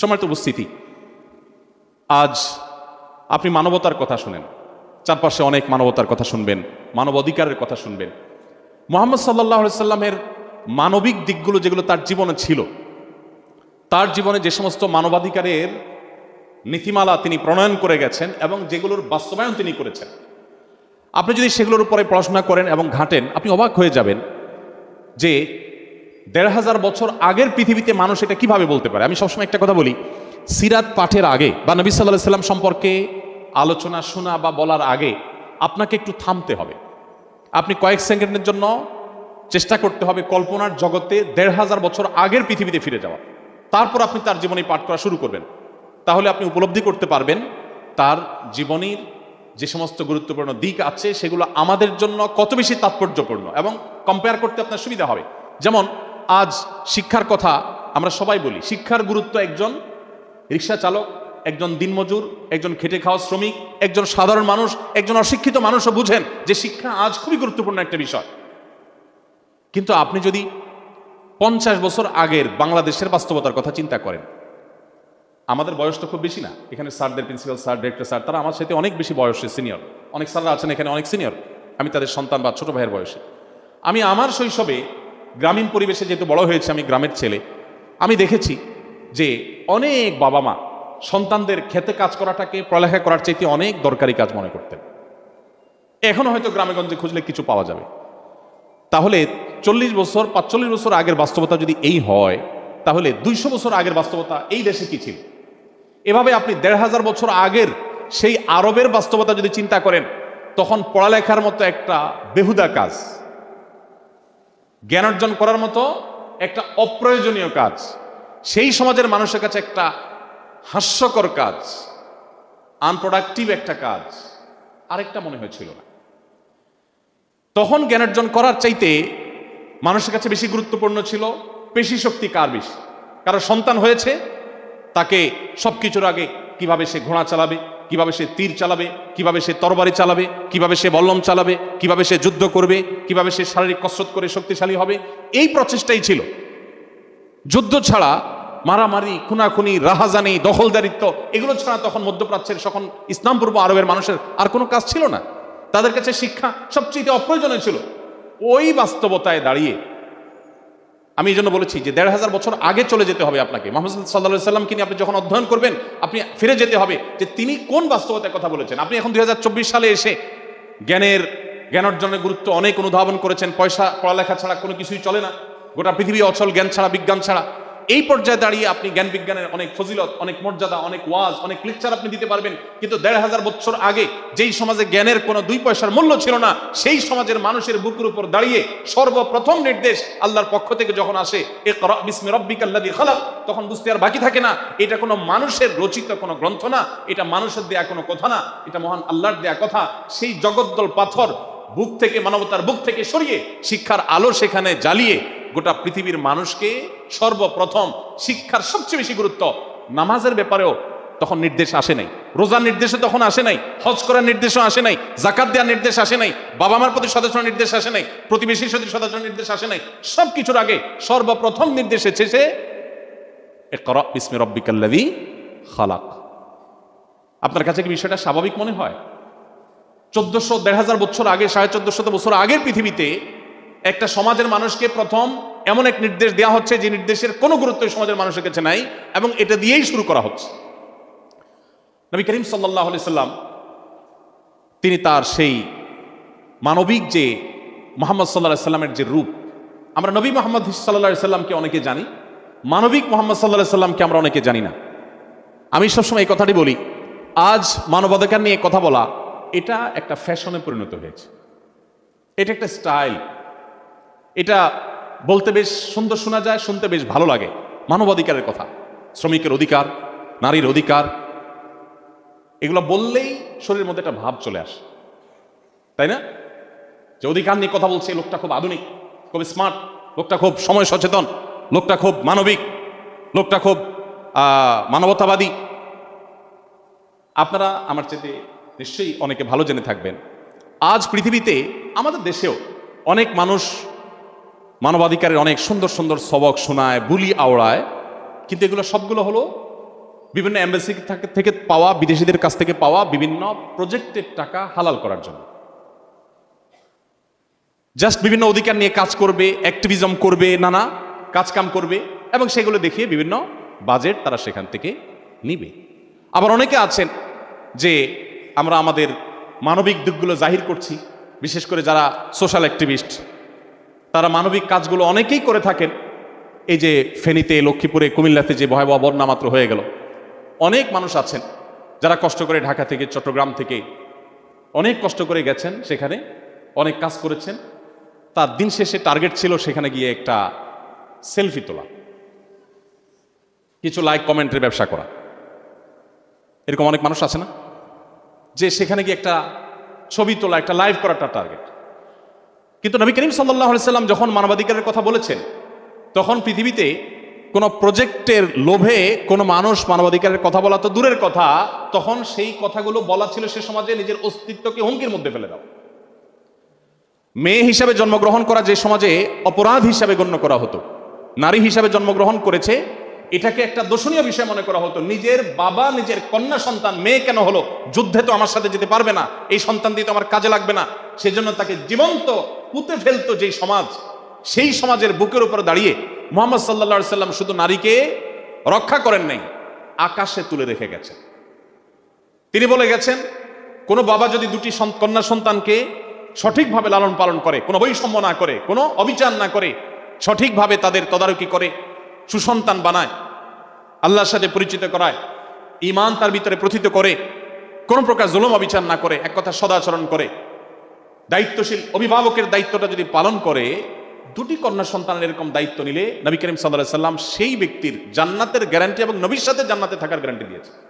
সম্মানিত উপস্থিতি। আজ আপনি মানবতার কথা শুনেন। চারপাশে অনেক মানবতার কথা শুনবেন মানব অধিকারের কথা শুনবেন। মোহাম্মদ সাল্লাহ সাল্লামের মানবিক দিকগুলো যেগুলো তার জীবনে ছিল, তার জীবনে যে সমস্ত মানবাধিকারের নীতিমালা তিনি প্রণয়ন করে গেছেন এবং যেগুলোর বাস্তবায়ন তিনি করেছেন। আপনি যদি সেগুলোর উপরে পড়াশোনা করেন এবং ঘাটেন, আপনি অবাক হয়ে যাবেন যে দেড় হাজার বছর আগের পৃথিবীতে মানুষ এটা কীভাবে বলতে পারে? আমি সবসময় একটা কথা বলি, সিরাত পাঠের আগে বা নবী সাল্লাহ সাল্লাম সম্পর্কে আলোচনা শোনা বা বলার আগে আপনাকে একটু থামতে হবে। আপনি কয়েক সেকেন্ডের জন্য চেষ্টা করতে হবে কল্পনার জগতে দেড় হাজার বছর আগের পৃথিবীতে ফিরে যাওয়া। তারপর আপনি তার জীবনী পাঠ করা শুরু করবেন। তাহলে আপনি উপলব্ধি করতে পারবেন, তার জীবনীর যে সমস্ত গুরুত্বপূর্ণ দিক আছে সেগুলো আমাদের জন্য কত বেশি তাৎপর্যপূর্ণ এবং কম্পেয়ার করতে আপনার সুবিধা হবে। যেমন আজ শিক্ষার কথা আমরা সবাই বলি। শিক্ষার গুরুত্ব একজন রিক্সা চালক, একজন দিনমজুর, একজন খেটে খাওয়া শ্রমিক, একজন সাধারণ মানুষ, একজন অশিক্ষিত মানুষও বুঝেন যে শিক্ষা আজ খুবই গুরুত্বপূর্ণ একটা বিষয়। কিন্তু আপনি যদি পঞ্চাশ বছর আগের বাংলাদেশের বাস্তবতার কথা চিন্তা করেন, আমাদের বয়স তো খুব বেশি না। এখানে স্যারদের প্রিন্সিপাল, স্যার, ডিরেক্টর, স্যার, তারা আমার সাথে অনেক বেশি বয়সে সিনিয়র। অনেক স্যাররা আছেন এখানে অনেক সিনিয়র। আমি তাদের সন্তান বা ছোট ভাইয়ের বয়সে। আমি আমার শৈশবে গ্রামীণ পরিবেশে যেহেতু বড় হয়েছে আমি গ্রামের ছেলে, আমি দেখেছি যে অনেক বাবা মা সন্তানদের খেতে কাজ করাটাকে, পড়ালেখা করার চাইতে অনেক দরকারি কাজ মনে করতেন। এখনও হয়তো গ্রামেগঞ্জে খুঁজলে কিছু পাওয়া যাবে। তাহলে চল্লিশ বছর, পাঁচচল্লিশ বছর আগের বাস্তবতা যদি এই হয়, তাহলে দুইশো বছর আগের বাস্তবতা এই দেশে কি ছিল? এভাবে আপনি দেড় হাজার বছর আগের সেই আরবের বাস্তবতা যদি চিন্তা করেন, তখন পড়ালেখার মতো একটা বেহুদা কাজ জ্ঞান অর্জন করার মতো একটা অপ্রয়োজনীয় কাজ। সেই সমাজের মানুষের কাছে একটা হাস্যকর কাজ আনপ্রোডাক্টিভ একটা কাজ, আরেকটা মনে হয়েছিল না। তখন জ্ঞান অর্জন করার চাইতে মানুষের কাছে বেশি গুরুত্বপূর্ণ ছিল পেশি শক্তি কার বেশি? কারও সন্তান হয়েছে, তাকে সব কিছুর আগে কীভাবে সে ঘোড়া চালাবে? কীভাবে সে তীর চালাবে, কীভাবে সে তরবারি চালাবে, কীভাবে সে বল্লম চালাবে, কীভাবে সে যুদ্ধ করবে, কীভাবে সে শারীরিক কসরত করে শক্তিশালী হবে, এই প্রচেষ্টাই ছিল। যুদ্ধ ছাড়া মারামারি, খুনাখুনি, রাহাজানি, দখলদারিত্ব, এগুলো ছাড়া তখন মধ্যপ্রাচ্যের সকল ইসলাম পূর্ব আরবের মানুষের আর কোনো কাজ ছিল না। তাদের কাছে শিক্ষা সবচেয়ে অপ্রয়োজনীয় ছিল। ওই বাস্তবতায় দাঁড়িয়ে আমি এই জন্য বলেছি যে দেড় হাজার বছর আগে চলে যেতে হবে আপনাকে। মোহাম্মদ সাল্লাহ সাল্লামকে নিয়ে আপনি যখন অধ্যয়ন করবেন, আপনি ফিরে যেতে হবে যে তিনি কোন বাস্তবতার কথা বলেছেন। আপনি এখন দুই হাজার চব্বিশ সালে এসে জ্ঞানের, জ্ঞান অর্জনের গুরুত্ব অনেক অনুধাবন করেছেন। পয়সা, পড়ালেখা ছাড়া কোনো কিছুই চলে না। গোটা পৃথিবী অচল, জ্ঞান ছাড়া, বিজ্ঞান ছাড়া। এই পর্যায়ে দাঁড়িয়ে আপনি জ্ঞান বিজ্ঞানের অনেক ফজিলত, অনেক মর্যাদা, অনেক ওয়াজ, অনেক লেকচার আপনি দিতে পারবেন। কিন্তু দেড় হাজার বছর আগে যেই সমাজে জ্ঞানের কোনো দুই পয়সার মূল্য ছিল না, সেই সমাজের মানুষের বুকের উপর দাঁড়িয়ে সর্বপ্রথম নির্দেশ আল্লাহর পক্ষ থেকে যখন আসে খালাক তখন বুঝতে আর বাকি থাকে না, এটা কোনো মানুষের রচিত কোনো গ্রন্থ না, এটা মানুষের দেয়া কোনো কথা না, এটা মহান আল্লাহর দেয়া কথা। সেই জগদ্দল পাথর বুক থেকে, মানবতার বুক থেকে সরিয়ে শিক্ষার আলো সেখানে জ্বালিয়ে গোটা পৃথিবীর মানুষকে সর্বপ্রথম শিক্ষার সবচেয়ে বেশি গুরুত্ব নামাজের ব্যাপারেও তখন নির্দেশ আসে নাই। রোজার নির্দেশে তখন আসে নাই, হজ করার নির্দেশও আসে নাই জাকাত দেওয়ার নির্দেশ আসে নাই বাবা মার প্রতি সদস্য নির্দেশ আসে নাই, প্রতিবেশীর প্রতি সদস্য নির্দেশ আসে নাই সব কিছুর আগে সর্বপ্রথম নির্দেশ এসেছে ইকরা বিসমি রব্বিকাল্লাযী খালাক। আপনার কাছে কি বিষয়টা স্বাভাবিক মনে হয়? চোদ্দশো দেড় হাজার বছর আগে, সাড়ে চোদ্দশত বছর আগের পৃথিবীতে একটা সমাজের মানুষকে প্রথম এমন এক নির্দেশ দেওয়া হচ্ছে যে নির্দেশের কোনো গুরুত্ব সমাজের মানুষের কাছে নাই এবং এটা দিয়েই শুরু করা হচ্ছে। নবী করিম সাল্লাহ সাল্লাম তিনি তার সেই মানবিক যে মোহাম্মদ সাল্লাহ সাল্লামের যে রূপ, আমরা নবী মোহাম্মদ সাল্লাহ সাল্লামকে অনেকে জানি, মানবিক মোহাম্মদ সাল্লাহ সাল্লামকে আমরা অনেকে জানি না। আমি সবসময় এই কথাটি বলি, আজ মানবাধিকার নিয়ে কথা বলা, এটা একটা ফ্যাশনে পরিণত হয়েছে। এটা একটা স্টাইল এটা বলতে বেশ সুন্দর শোনা যায়, শুনতে বেশ ভালো লাগে। মানবাধিকারের কথা, শ্রমিকের অধিকার, নারীর অধিকার, এগুলো বললেই শরীরের মধ্যে একটা ভাব চলে আসে। তাই না? যে অধিকার নিয়ে কথা বলছে লোকটা খুব আধুনিক, খুব স্মার্ট, লোকটা খুব সময় সচেতন, লোকটা খুব মানবিক, লোকটা খুব মানবতাবাদী। আপনারা আমার চেয়ে নিশ্চয়ই অনেকে ভালো জেনে থাকবেন। আজ পৃথিবীতে, আমাদের দেশেও অনেক মানুষ মানবাধিকারের অনেক সুন্দর সুন্দর সবক শোনায়, বুলি আওড়ায়। কিন্তু এগুলো সবগুলো হলো বিভিন্ন এম্বাসি থেকে পাওয়া, বিদেশিদের কাছ থেকে পাওয়া বিভিন্ন প্রজেক্টের টাকা হালাল করার জন্য। জাস্ট বিভিন্ন অধিকার নিয়ে কাজ করবে অ্যাক্টিভিজম করবে, নানা কাজকাম করবে, এবং সেগুলো দেখিয়ে বিভিন্ন বাজেট তারা সেখান থেকে নিবে। আবার অনেকে আছেন যে আমরা আমাদের মানবিক দিকগুলো জাহির করছি, বিশেষ করে যারা সোশ্যাল অ্যাক্টিভিস্ট তারা মানবিক কাজগুলো অনেকেই করে থাকেন। এই যে ফেনীতে, লক্ষ্মীপুরে, কুমিল্লাতে যে ভয়াবহ বন্যা মাত্র হয়ে গেল। অনেক মানুষ আছেন যারা কষ্ট করে ঢাকা থেকে, চট্টগ্রাম থেকে অনেক কষ্ট করে গেছেন সেখানে, অনেক কাজ করেছেন। তার দিন শেষে টার্গেট ছিল সেখানে গিয়ে একটা সেলফি তোলা। কিছু লাইক, কমেন্টের ব্যবসা করা। এরকম অনেক মানুষ আছে না? যে সেখানে গিয়ে একটা ছবি তোলা, একটা লাইভ করাটা টার্গেট। কিন্তু নবী করিম সাল্লাহ সাল্লাম যখন মানবাধিকারের কথা বলেছেন, তখন পৃথিবীতে কোনো প্রজেক্টের লোভে কোনো মানুষ মানবাধিকারের কথা বলা তো দূরের কথা, তখন সেই কথাগুলো বলা ছিল সে সমাজে নিজের অস্তিত্বকে হুমকির মধ্যে ফেলে দাও। মেয়ে হিসাবে জন্মগ্রহণ করা যে সমাজে অপরাধ হিসাবে গণ্য করা হতো, নারী হিসাবে জন্মগ্রহণ করেছে, এটাকে একটা দোষণীয় বিষয় মনে করা হতো, নিজের বাবা, নিজের কন্যা সন্তান, মেয়ে কেন হলো, যুদ্ধে তো আমার সাথে যেতে পারবে না, এই সন্তান দিয়ে তো আমার কাজে লাগবে না, সেজন্য তাকে জীবন্ত পুঁতে ফেলতো যেই সমাজ, সেই সমাজের বুকের উপর দাঁড়িয়ে মোহাম্মদ সাল্লা সাল্লাম শুধু নারীকে রক্ষা করেন নাই, আকাশে তুলে রেখে গেছেন। তিনি বলে গেছেন, কোনো বাবা যদি দুটি কন্যা সন্তানকে সঠিকভাবে লালন পালন করে, কোনো বৈষম্য না করে, কোনো অবিচার না করে, সঠিকভাবে তাদের তদারকি করে, সুসন্তান বানায়, আল্লাহর সাথে পরিচিত করায় ইমান তার ভিতরে প্রথিত করে, কোনো প্রকার জুলুম অবিচার না করে, এক কথা সদাচরণ করে দায়িত্বশীল অভিভাবকের দায়িত্বটা যদি পালন করে, দুটি কন্যা সন্তানের এরকম দায়িত্ব নিলে নবী করিম সাল্লাহ সাল্লাম সেই ব্যক্তির জান্নাতের গ্যারান্টি এবং নবীর সাথে জান্নাতে থাকার গ্যারান্টি দিয়েছে